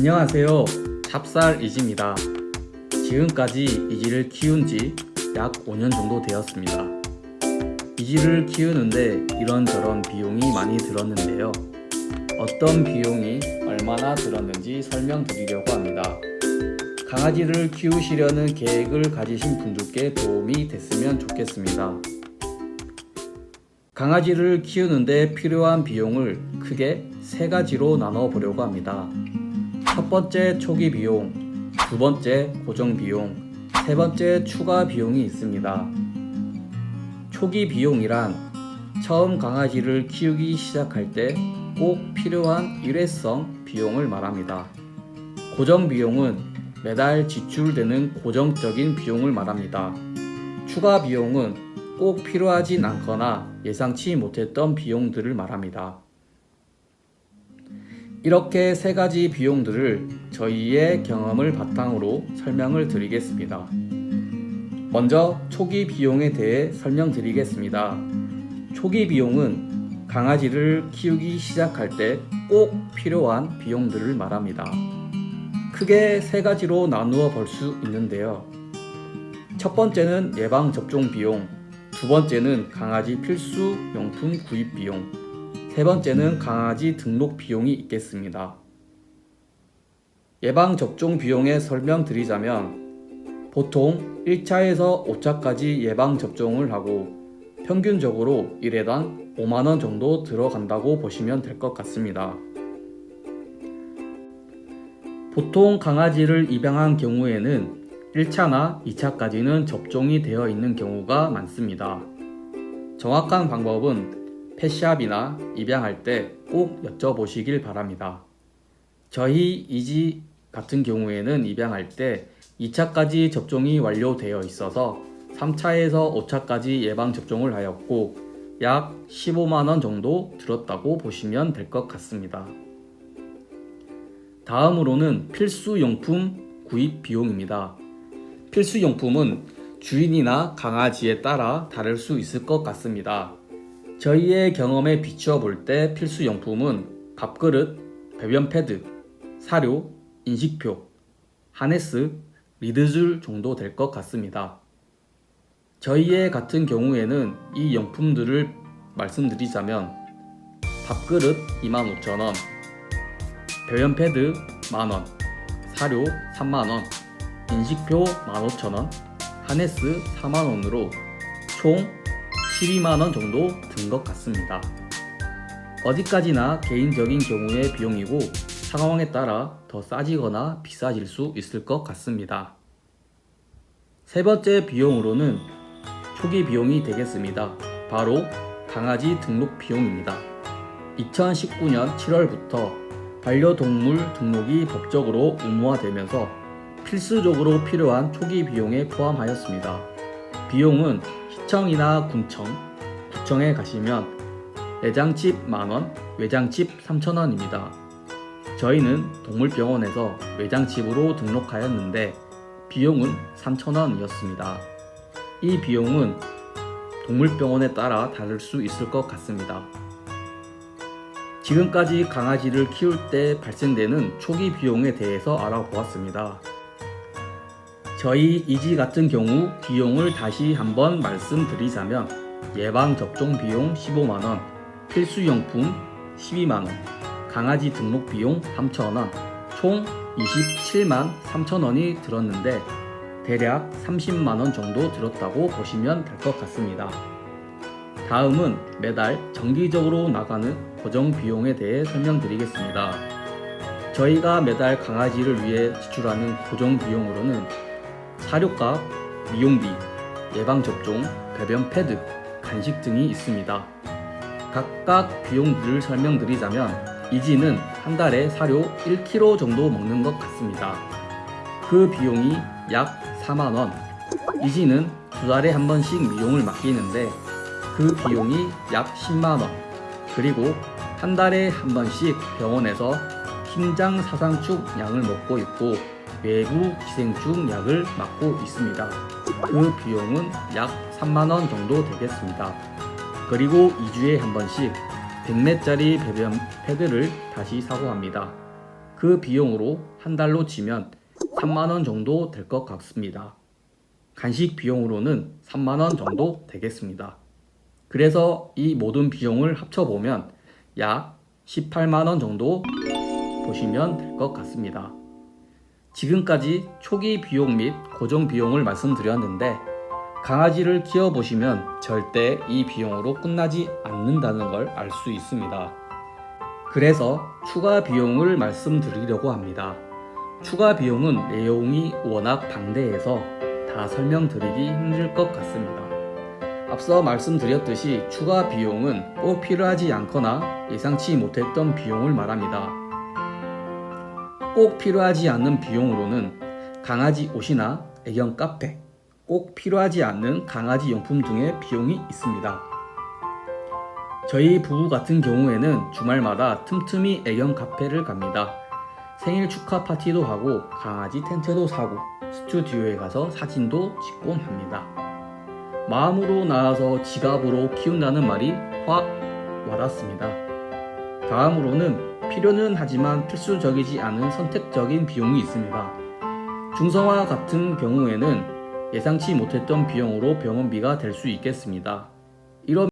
안녕하세요. 찹쌀 이지입니다. 지금까지 이지를 키운 지 약 5년 정도 되었습니다. 이지를 키우는데 이런저런 비용이 많이 들었는데요. 어떤 비용이 얼마나 들었는지 설명드리려고 합니다. 강아지를 키우시려는 계획을 가지신 분들께 도움이 됐으면 좋겠습니다. 강아지를 키우는데 필요한 비용을 크게 세 가지로 나눠 보려고 합니다. 첫 번째 초기 비용, 두 번째 고정 비용, 세 번째 추가 비용이 있습니다. 초기 비용이란 처음 강아지를 키우기 시작할 때 꼭 필요한 일회성 비용을 말합니다. 고정 비용은 매달 지출되는 고정적인 비용을 말합니다. 추가 비용은 꼭 필요하진 않거나 예상치 못했던 비용들을 말합니다. 이렇게 세 가지 비용들을 저희의 경험을 바탕으로 설명을 드리겠습니다. 먼저 초기 비용에 대해 설명드리겠습니다. 초기 비용은 강아지를 키우기 시작할 때 꼭 필요한 비용들을 말합니다. 크게 세 가지로 나누어 볼 수 있는데요. 첫 번째는 예방 접종 비용, 두 번째는 강아지 필수 용품 구입 비용, 세 번째는 강아지 등록 비용이 있겠습니다. 예방 접종 비용에 설명드리자면 보통 1차에서 5차까지 예방 접종을 하고 평균적으로 1회당 5만원 정도 들어간다고 보시면 될 것 같습니다. 보통 강아지를 입양한 경우에는 1차나 2차까지는 접종이 되어 있는 경우가 많습니다. 정확한 방법은 펫샵이나 입양할 때 꼭 여쭤보시길 바랍니다. 저희 이지 같은 경우에는 입양할 때 2차까지 접종이 완료되어 있어서 3차에서 5차까지 예방 접종을 하였고 약 15만원 정도 들었다고 보시면 될 것 같습니다. 다음으로는 필수용품 구입 비용입니다. 필수용품은 주인이나 강아지에 따라 다를 수 있을 것 같습니다. 저희의 경험에 비추어 볼 때 필수 용품은 밥그릇, 배변 패드, 사료, 인식표, 하네스, 리드줄 정도 될 것 같습니다. 저희의 같은 경우에는 이 용품들을 말씀드리자면 밥그릇 25,000원, 배변 패드 만원, 사료 3만원, 인식표 15,000원, 하네스 4만원으로 총 12만원 정도 든 것 같습니다. 어디까지나 개인적인 경우의 비용이고 상황에 따라 더 싸지거나 비싸질 수 있을 것 같습니다. 세 번째 비용으로는 초기 비용이 되겠습니다. 바로 강아지 등록 비용입니다. 2019년 7월부터 반려동물 등록이 법적으로 의무화되면서 필수적으로 필요한 초기 비용에 포함하였습니다. 비용은 시청이나 군청, 구청에 가시면 내장칩 만원, 외장칩 3천원입니다. 저희는 동물병원에서 외장칩으로 등록하였는데 비용은 3천원이었습니다. 이 비용은 동물병원에 따라 다를 수 있을 것 같습니다. 지금까지 강아지를 키울 때 발생되는 초기 비용에 대해서 알아보았습니다. 저희 이지 같은 경우 비용을 다시 한번 말씀드리자면 예방접종 비용 15만원, 필수용품 12만원, 강아지 등록 비용 3천원, 총 27만 3천원이 들었는데 대략 30만원 정도 들었다고 보시면 될 것 같습니다. 다음은 매달 정기적으로 나가는 고정 비용에 대해 설명드리겠습니다. 저희가 매달 강아지를 위해 지출하는 고정 비용으로는 사료값, 미용비, 예방접종, 배변 패드, 간식 등이 있습니다. 각각 비용들을 설명드리자면 이지는 한 달에 사료 1kg 정도 먹는 것 같습니다. 그 비용이 약 4만원. 이지는 두 달에 한 번씩 미용을 맡기는데 그 비용이 약 10만원. 그리고 한 달에 한 번씩 병원에서 심장 사상축 약을 먹고 있고 외부 기생충 약을 맞고 있습니다. 그 비용은 약 3만원 정도 되겠습니다. 그리고 2주에 한 번씩 100매짜리 배변 패드를 다시 사고 합니다. 그 비용으로 한 달로 치면 3만원 정도 될 것 같습니다. 간식 비용으로는 3만원 정도 되겠습니다. 그래서 이 모든 비용을 합쳐보면 약 18만원 정도 보시면 될 것 같습니다. 지금까지 초기 비용 및 고정 비용을 말씀드렸는데 강아지를 키워보시면 절대 이 비용으로 끝나지 않는다는 걸 알 수 있습니다. 그래서 추가 비용을 말씀드리려고 합니다. 추가 비용은 내용이 워낙 방대해서 다 설명드리기 힘들 것 같습니다. 앞서 말씀드렸듯이 추가 비용은 꼭 필요하지 않거나 예상치 못했던 비용을 말합니다. 꼭 필요하지 않는 비용으로는 강아지 옷이나 애견 카페, 꼭 필요하지 않는 강아지 용품 등의 비용이 있습니다. 저희 부부 같은 경우에는 주말마다 틈틈이 애견 카페를 갑니다. 생일 축하 파티도 하고 강아지 텐트도 사고 스튜디오에 가서 사진도 찍곤 합니다. 마음으로 나아서 지갑으로 키운다는 말이 확 와닿습니다. 다음으로는 필요는 하지만 필수적이지 않은 선택적인 비용이 있습니다. 중성화 같은 경우에는 예상치 못했던 비용으로 병원비가 될 수 있겠습니다. 이런